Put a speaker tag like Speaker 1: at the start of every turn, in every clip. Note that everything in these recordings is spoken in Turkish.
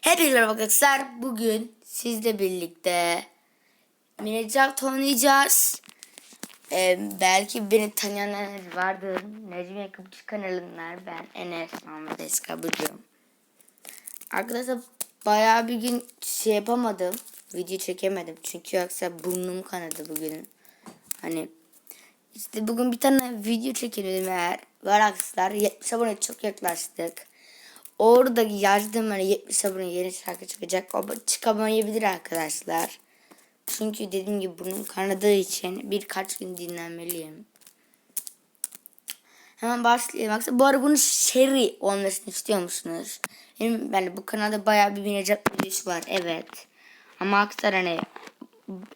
Speaker 1: Hepinize merhaba arkadaşlar. Bugün sizle birlikte Minecraft oynayacağız. Ee, belki beni tanıyanlar vardır. Necmi Yakıpçı kanalından ben Enes Mahmut Eskabıcım. Arkadaşlar bayağı bir gün şey yapamadım. Video çekemedim. Çünkü yoksa burnum kanadı bugün. Hani işte bugün bir tane video çekelim eğer. Var arkadaşlar 70 abone çok yaklaştık. Orada yazdığım hani 70 abone yeni şarkı çıkacak. O çıkamayabilir arkadaşlar. Çünkü dediğim gibi bunun kanadığı için birkaç gün dinlenmeliyim. Hemen başlayayım. Aslında bu arada bunun seri olmasını istiyor musunuz? Benim yani bu kanalda bayağı bir minecraft videosu var. Evet. Ama aksar hani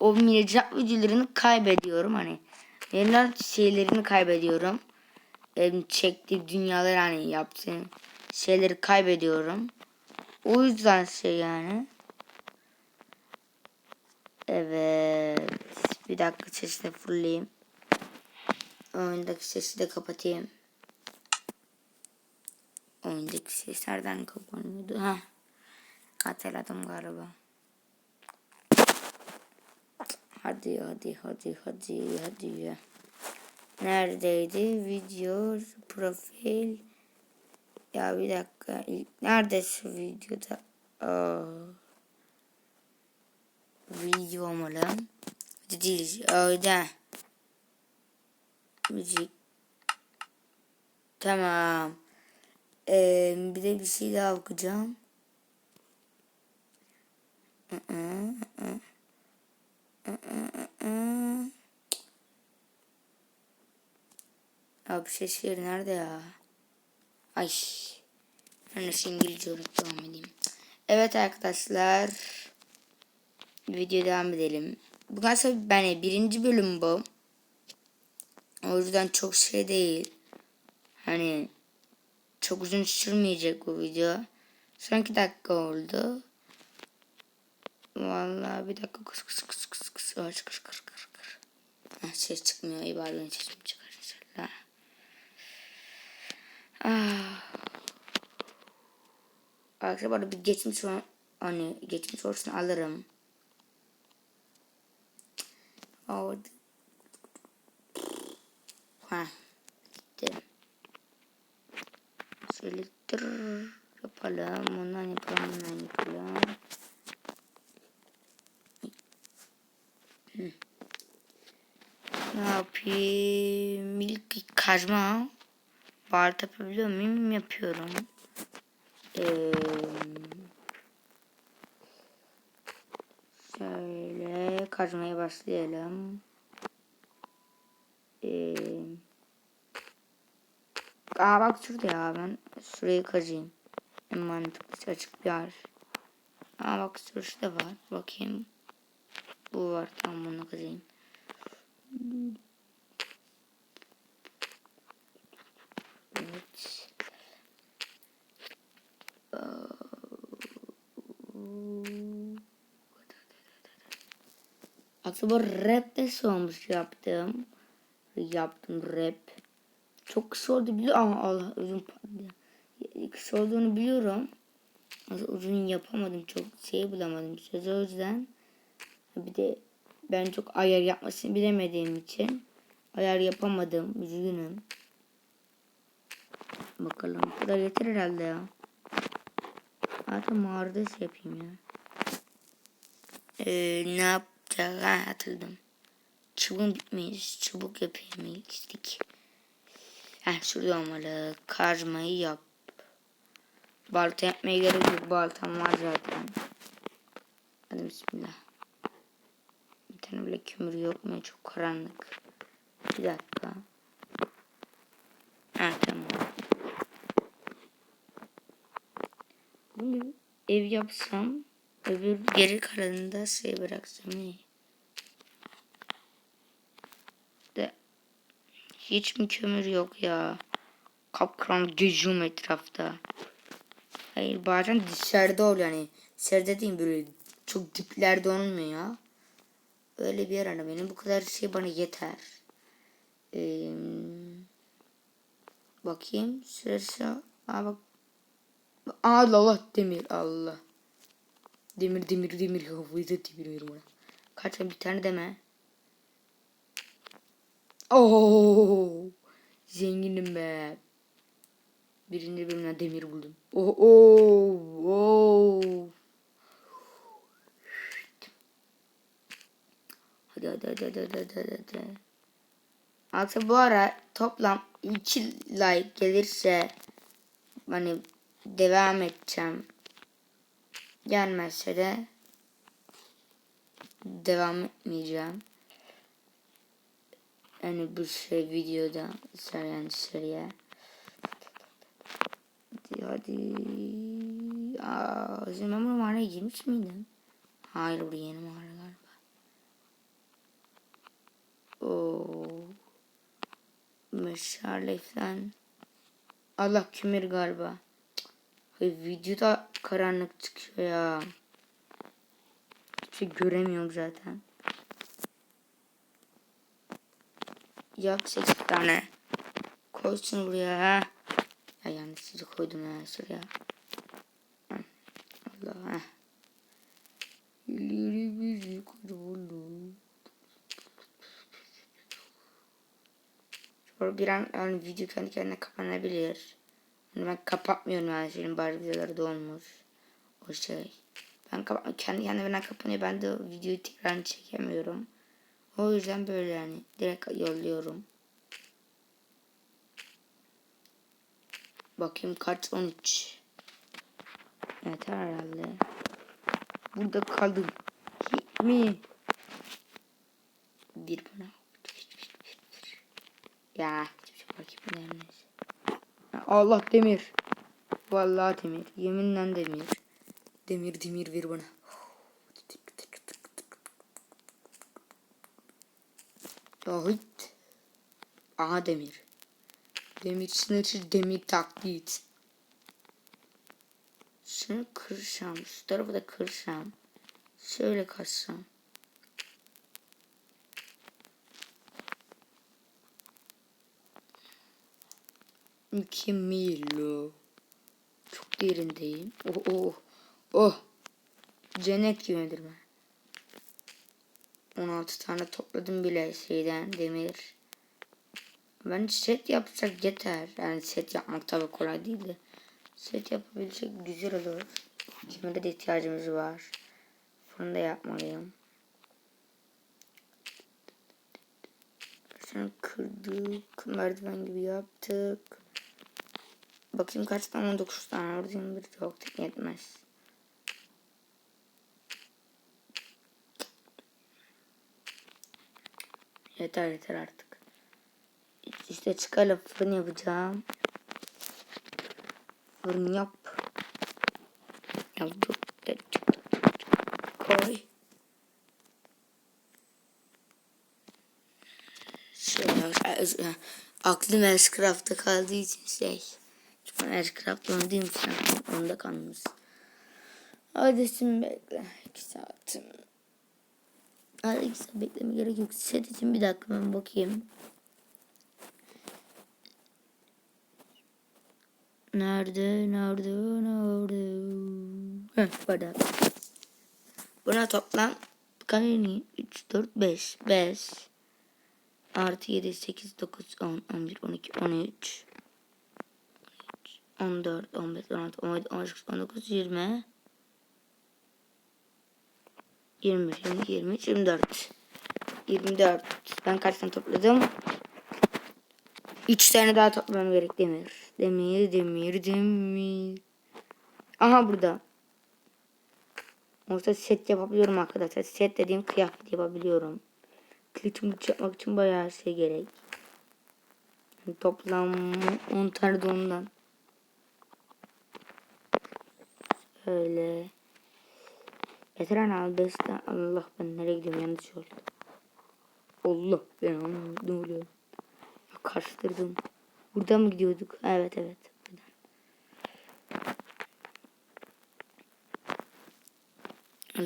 Speaker 1: o minecraft videolarını kaybediyorum hani. Yeniden şeylerini kaybediyorum. Benim çektiği dünyaları hani yaptığım şeyleri kaybediyorum. O yüzden şey yani. Evet. Bir dakika sesi sesini fırlayayım. Oyundaki sesi de kapatayım. Oyundaki ses nereden kapanıyordu? Ha. Hatırladım galiba. Hadi hadi hadi hadi hadi. Neredeydi? Video, profil. Ya bir dakika. Nerede şu videoda? Aa. Video mu lan? Değil. Öyle. Müzik. Tamam. Ee, bir de bir şey daha okuyacağım. Abi şey şiir nerede ya? Ay. Ben şu İngilizce devam edeyim. Evet arkadaşlar. Video devam edelim. Bu galiba yani birinci bölüm bu. O yüzden çok şey değil. Hani çok uzun sürmeyecek bu video. Son iki dakika oldu. Vallahi bir dakika kıs kıs kıs kıs kıs kıs kıs kıs kıs kıs. Ses çıkmıyor. İyi bari benim sesim çıkar. Ah. Arkadaşlar bir geçmiş olan hani geçmiş olsun alırım. Oh. Ha. Gitti. Şöyle tır yapalım. Bundan yapalım. Bundan yapalım. Ne yapayım? Milk kazma. Bard yapabiliyor muyum? Yapıyorum. Ee, şöyle kazmaya başlayalım. Ee, aa bak şurada ya ben şurayı kazayım. En mantıklısı açık bir yer. Aa bak şurası da var. Bakayım. Bu var. Tamam bunu kazayım. Aslında rap de olmuş yaptım. Yaptım rap. Çok kısa oldu biliyorum ama Allah uzun kısa olduğunu biliyorum. Az uzun yapamadım çok şey bulamadım sözü o yüzden. Bir de ben çok ayar yapmasını bilemediğim için ayar yapamadım üzgünüm. Bakalım bu kadar yeter herhalde ya. Artık mağarada şey yapayım ya. Ee, ne yap Mısır'a atıldım. Çubuk bitmeyiz. Çubuk yapayım ilk. Yani şurada olmalı. karmayı yap. Balta yapmaya gerek yok. Baltam var zaten. Hadi bismillah. Bir tane bile kömür yok mu? Çok karanlık. Bir dakika. Ha tamam. Bunu ev yapsam öbür geri kalanını da şey bıraksam iyi. Hiç mi kömür yok ya? Kapkaranlık geziyorum etrafta. Hayır bazen dışarıda oluyor yani. Dışarıda dediğim böyle çok diplerde olmuyor ya. Öyle bir yer ara hani benim bu kadar şey bana yeter. Ee, bakayım süresi. Aa bak. Allah Allah demir Allah. Demir demir demir. Havayı da demir veriyorum Kaç bir tane deme. Oo, zenginim be. Birinci bölümden demir buldum. Oo, oo, oo. Hadi hadi hadi hadi hadi hadi. hadi. Artık bu ara toplam 2 like gelirse hani devam edeceğim. Gelmezse de devam etmeyeceğim yani bu şey videoda yani seriye hadi hadi aa şimdi ben bu mağaraya girmiş miydim hayır bu yeni mağara galiba ooo meşale Allah kimir galiba Hayır, videoda karanlık çıkıyor ya hiçbir şey göremiyorum zaten Ya 8 tane. Koysun buraya. Ha. Ya yanlış sizi koydum ya. şuraya. Allah ha. İleri bizi koydum. oldu. bir an yani video kendi kendine kapanabilir. Yani ben kapatmıyorum yani film bari videoları da olmuş. O şey. Ben kapatmıyorum. Kendi kendine kapanıyor. Ben de videoyu tekrar çekemiyorum. O yüzden böyle yani direkt yolluyorum. Bakayım kaç 13. Yeter herhalde. Burada kaldım. Hit mi? Bir bana. Şey ya Allah demir. Vallahi demir. Yeminle demir. Demir demir ver bana. Dahit. Aha demir. Demir sınırı demir taklit. Şunu kırsam. Şu tarafı da kırsam. Şöyle kaçsam. Mükemmel. Çok derindeyim. Oh oh. Oh. Cennet güvendirme. 16 tane topladım bile şeyden demir. Ben set yapsak yeter. Yani set yapmak tabi kolay değil de. Set yapabilecek güzel olur. Kömüre de ihtiyacımız var. Fırını da yapmalıyım. Şunu kırdık. Merdiven gibi yaptık. Bakayım kaç tane 19 tane. Orada 21 yok. Yetmez. Yeter yeter artık. İşte çıkalım fırın yapacağım. Fırın yap. Yaptım. Koy. Şöyle aklım Ashcraft'ta kaldığı için şey. Çünkü Ashcraft onu değil mi? Onda kalmış. Hadi şimdi bekle. 2 saatim. Daha iki saat bekleme gerek yok. Set için bir dakika ben bakayım. Nerede? Nerede? Nerede? Heh, burada. Buna toplam kaç? 3, 4, 5. 5. Artı 7, 8, 9, 10, 11, 12, 13. 14, 15, 16, 17, 18, 19, 20. 20, 20, 23, 24. 24. Ben kaç tane topladım? 3 tane daha toplamam gerek demir. Demir, demir, demir. Aha burada. Orta set yapabiliyorum arkadaşlar. Set dediğim kıyafet yapabiliyorum. Kılıç mıç yapmak için bayağı şey gerek. toplam 10 tane de ondan. Öyle. Veteran albeste Allah ben nereye gidiyorum yanlış oldu. Allah ben onu ne oluyor. Ya karıştırdım. Buradan mı gidiyorduk? Evet evet. Buradan.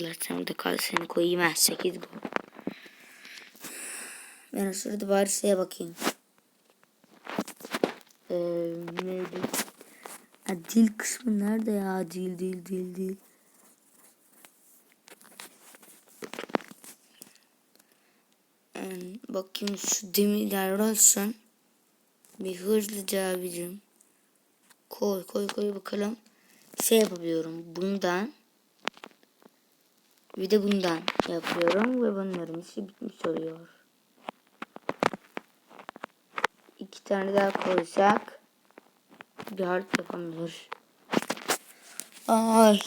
Speaker 1: Allah sen burada kal seni koyayım ha 8 bu. Ben o sırada bari şeye bakayım. Ee, neydi? Adil kısmı nerede ya? Adil, dil, dil, dil. Yani ee, bakayım şu demirler olsun. Bir hızlıca abicim. Koy koy koy bakalım. Şey yapıyorum Bundan. Bir de bundan yapıyorum. Ve bunların işi bitmiş oluyor. İki tane daha koysak. Bir harf yapamıyoruz. Ay.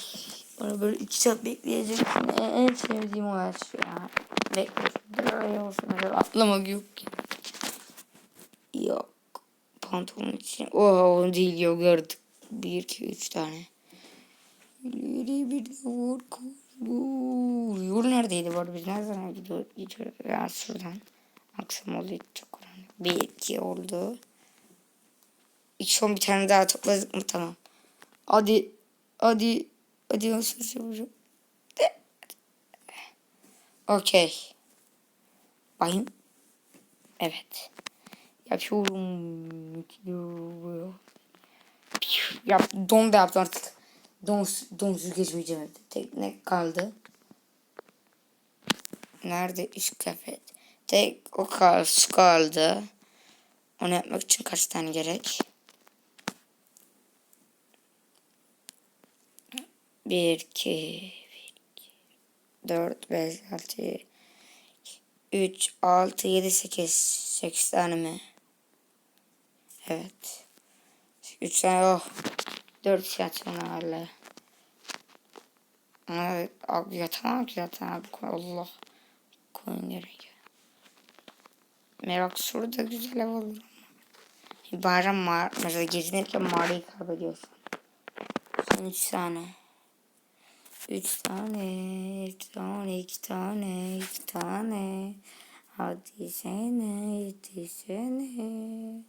Speaker 1: Bana böyle iki saat bekleyeceğim En sevdiğim o her ya. Bekliyorum. Öyle olsun. Öyle atlamak yok ki. Yok. Pantolon için. Oha onu değil yok artık. Bir, iki, üç tane. Yürü bir de vur. Yol neredeydi bu arada? Biz nereden gidiyoruz? Gidiyoruz. Ya şuradan. Akşam oldu. Çok karanlık. Bir, iki oldu. İlk son bir tane daha topladık mı? Tamam. Hadi. Hadi. Hadi nasıl yapacağım? Okay. Ayın. Evet. Yapıyorum. Yap, don da yaptım artık. Don, donsuz geçmeyeceğim. Tekne kaldı. Nerede iskafet? Tek o kaldı. Onu yapmak için kaç tane gerek? Bir, iki, bir, iki. Dört, beş, altı, 3, 6, 7, 8. 8 tane mi? Evet. 3 tane oh. 4 saat sonra hala. Evet, abi yatamam ki zaten abi. Allah. Koyun gerek. Merak soru da güzel ev olur. Bazen mağara, mesela gezinirken mağarayı kaybediyorsun. Son 3 saniye. Üç tane, üç tane, iki tane, iki tane. Hadi sene, yetişene.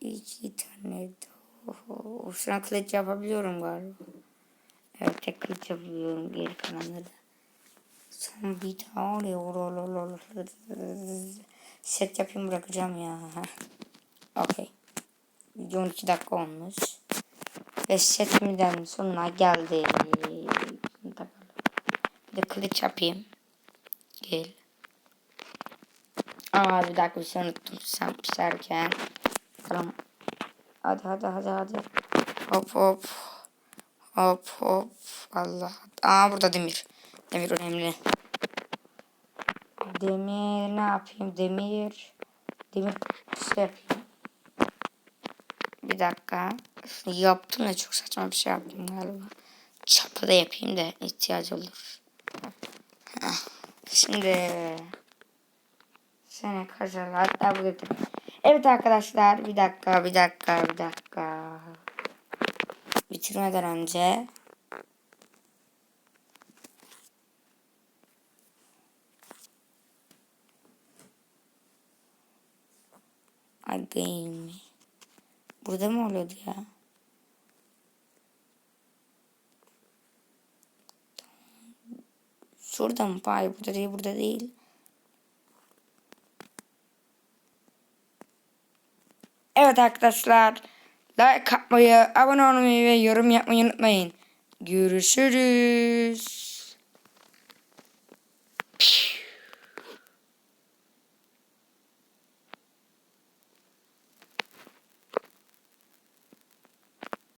Speaker 1: İki tane daha. Şuna kılıç yapabiliyorum galiba. Evet tek kılıç yapabiliyorum geri kalanları. Son bir tane. Set yapayım bırakacağım ya. Okey. 12 dakika olmuş. Ve setimin sonuna geldi. Bir kılıç yapayım. Gel. Aa bir dakika bir şey unuttum. Sen pişerken. Tamam. Hadi hadi hadi hadi. Hop hop. Hop hop. Allah. Aa burada demir. Demir önemli. Demir ne yapayım? Demir. Demir şey yapayım. Bir dakika. Yaptım da çok saçma bir şey yaptım galiba. Çapı da yapayım da ihtiyacı olur. Ah, Şimdi sene kazalar da burada. Evet arkadaşlar bir dakika bir dakika bir dakika. Bitirmeden önce Game Burada mı oluyordu ya? Şurada mı? Hayır burada değil burada değil. Evet arkadaşlar. Like atmayı, abone olmayı ve yorum yapmayı unutmayın. Görüşürüz.